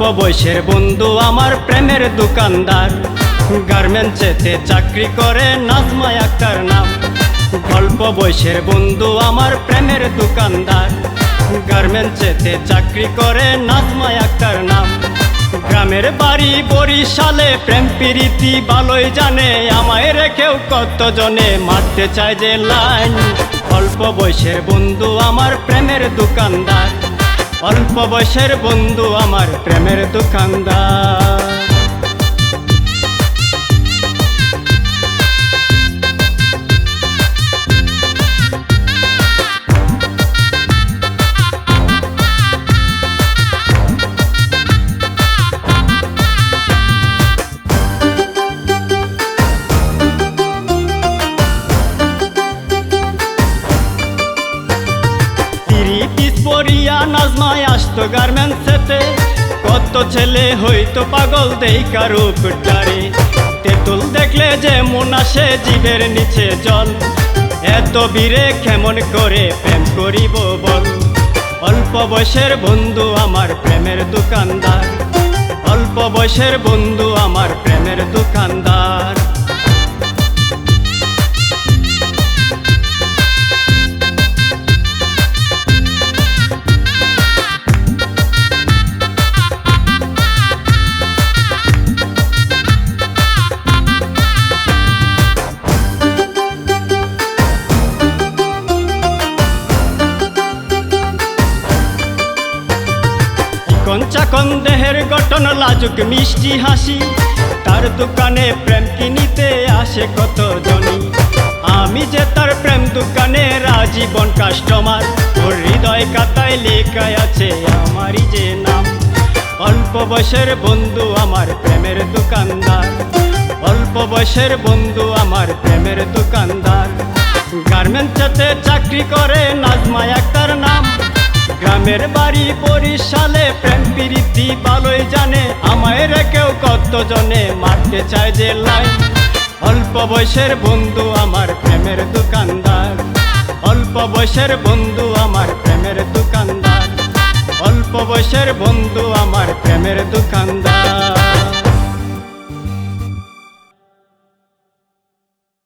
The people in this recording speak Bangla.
বয়সের বন্ধু আমার প্রেমের দোকানদার। গার্মেন্টসেতে চাকরি করে নাজমা আক্তার নাম। অল্প বয়সের বন্ধু আমার প্রেমের দোকানদার। গার্মেন্টসেতে চাকরি করে নাজমা আক্তার নাম। গ্রামের বাড়ি বরিশালে প্রেম প্রীতি ভালোই জানে। আমায় রেখেও কতজনে মারতে চায় যে লাইন। অল্প বয়সের বন্ধু আমার প্রেমের দোকানদার। অল্প বয়সের বন্ধু আমার প্রেমের দোকানদার। পিস পরিয়া নাজমায় আসতো গার্মেন্টসেতে কত ছেলে হইতো পাগল দেই কারুক ডারে তেঁতুল দেখলে যে মন আসে জীবের নিচে জল। এত বীরে কেমন করে প্রেম করিব বল। অল্প বয়সের বন্ধু আমার প্রেমের দোকানদার। অল্প বয়সের বন্ধু আমার প্রেমের দোকানদার। কঞ্চাকন দেহের গঠন লাজুক, মিষ্টি হাসি। তার দোকানে প্রেম কিনিতে আসে কত জনি আমি যে তার প্রেম দোকানে রাজীবন কাস্টমার ওর হৃদয় কাতায় লেখায় আছে আমারই যে নাম। অল্প বয়সের বন্ধু আমার প্রেমের দোকানদার। অল্প বয়সের বন্ধু আমার প্রেমের দোকানদার। গার্মেন্টসেতে চাকরি করে নাজমা একটার নাম। গ্রামের বাড়ি বরিশালে প্রীতি ভালোই জানে, আমায় রেখেও কতজনে মারতে চায় যে লাই। অল্প বয়সের বন্ধু আমার প্রেমের দোকানদার। অল্প বয়সের বন্ধু আমার প্রেমের দোকানদার। অল্প বয়সের বন্ধু আমার প্রেমের দোকানদার।